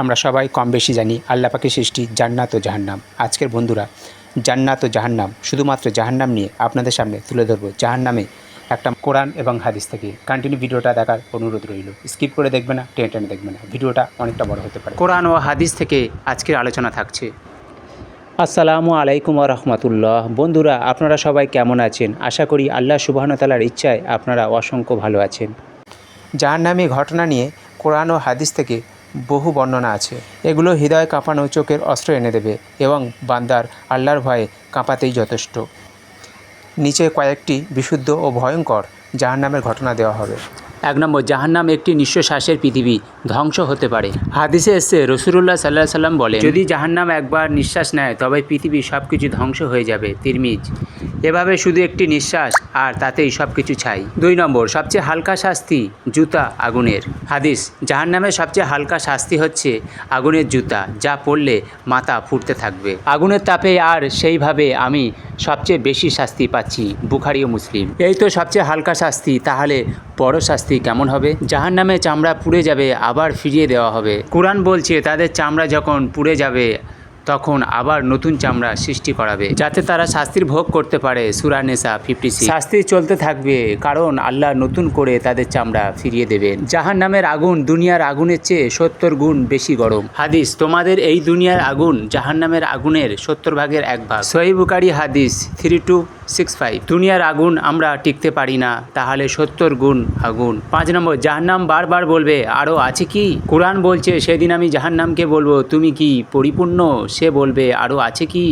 আমরা সবাই কম বেশি জানি আল্লাহ পাকের সৃষ্টি জান্নাত ও জাহান্নাম। আজকের বন্ধুরা, জান্নাত ও জাহান্নাম শুধুমাত্র জাহান্নাম নিয়ে আপনাদের সামনে তুলে ধরবো জাহান্নামে একটা কোরআন এবং হাদিস থেকে। কন্টিনিউ ভিডিওটা দেখার অনুরোধ রইল। স্কিপ করে দেখবে না, টেনে টেনে দেখবে না। ভিডিওটা অনেকটা বড় হতে পারে। কোরআন ও হাদিস থেকে আজকের আলোচনা থাকছে। আসসালামু আলাইকুম রহমতুল্লাহ। বন্ধুরা, আপনারা সবাই কেমন আছেন? আশা করি আল্লাহ সুবাহতালার ইচ্ছায় আপনারা অসংখ্য ভালো আছেন। জাহান্নামী ঘটনা নিয়ে কোরআন ও হাদিস থেকে বহু বর্ণনা আছে। এগুলো হৃদয় কাঁপানো চোখের অস্ত্র এনে দেবে এবং বান্দার আল্লাহর ভয়ে কাঁপাতেই যথেষ্ট। নিচে কয়েকটি বিশুদ্ধ ও ভয়ঙ্কর জাহান্নামের ঘটনা দেওয়া হবে। এক নম্বর, জাহান্নাম একটি নিঃশ্বাসের পৃথিবী, ধ্বংস হতে পারে। হাদিসে এসে রসুল্লাহ সাল্লাহ সাল্লাম বলে যদি জাহান্নাম একবার নিঃশ্বাস নেয়, তবে পৃথিবী সব কিছু ধ্বংস হয়ে যাবে। তিরমিজ এভাবে শুধু একটি নিঃশ্বাস আর তাতেই সব কিছু ছাই। দুই নম্বর, সবচেয়ে হালকা শাস্তি জুতা আগুনের। হাদিস, জাহান্নামের সবচেয়ে হালকা শাস্তি হচ্ছে আগুনের জুতা, যা পড়লে মাথা ফুটতে থাকবে। আগুনের তাপে আর সেইভাবে আমি সবচেয়ে বেশি শাস্তি পাচ্ছি বুখারি ও মুসলিম। এই তো সবচেয়ে হালকা শাস্তি, তাহলে বড় শাস্তি কেমন হবে? জাহান নামে চামড়া পুড়ে যাবে, আবার ফিরিয়ে দেওয়া হবে। কোরআন বলছে, তাদের চামড়া যখন পুড়ে যাবে তখন আবার নতুন চামড়া সৃষ্টি করাবে, যাতে তারা শাস্তির ভোগ করতে পারে, সুরা নেশা ফিফটি শাস্তি চলতে থাকবে, কারণ আল্লাহ নতুন করে তাদের চামড়া ফিরিয়ে দেবেন। জাহান নামের আগুন দুনিয়ার আগুনের চেয়ে সত্তর গুণ বেশি গরম। হাদিস, তোমাদের এই দুনিয়ার আগুন জাহান নামের আগুনের সত্তর ভাগের এক ভাগ। সহিবুকারী হাদিস থ্রি টু সিক্স ফাইভ দুনিয়ার আগুন আমরা টিকতে পারি না, তাহলে সত্তর গুণ আগুন। পাঁচ নম্বর, জাহান্নাম বারবার বলবে আরও আছে কি? কোরআন বলছে, সেদিন আমি জাহান্নামকে বলব, তুমি কি পরিপূর্ণ? সে বলবে আরও আছে কি?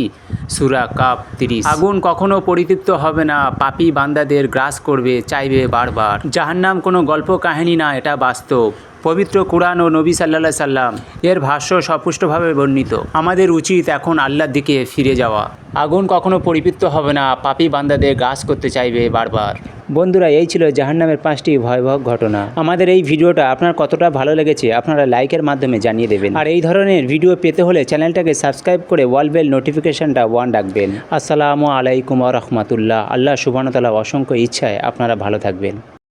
সুরা কাপ তিরিশ। আগুন কখনো পরিতৃপ্ত হবে না, পাপি বান্দাদের গ্রাস করবে, চাইবে বারবার। জাহান্নাম কোনো গল্প কাহিনী না, এটা বাস্তব। পবিত্র কোরআন ও নবী সাল্লা সাল্লাম এর ভাষ্য সপুষ্টভাবে বর্ণিত। আমাদের উচিত এখন আল্লাহর দিকে ফিরে যাওয়া। আগুন কখনো পরিবৃত্ত হবে না, পাপি বান্দাদের গ্রাস করতে চাইবে বারবার। বন্ধুরা, এই ছিল জাহান্নামের পাঁচটি ভয়াবহ ঘটনা। আমাদের এই ভিডিওটা আপনার কতটা ভালো লেগেছে, আপনারা লাইকের মাধ্যমে জানিয়ে দেবেন। আর এই ধরনের ভিডিও পেতে হলে চ্যানেলটাকে সাবস্ক্রাইব করে ওয়াল বেল নোটিফিকেশনটা ওয়ান রাখবেন। আসসালামু আলাইকুম রহমতুল্লাহ। আল্লাহ সুবাহতাল্লাহ অসংখ্য ইচ্ছায় আপনারা ভালো থাকবেন।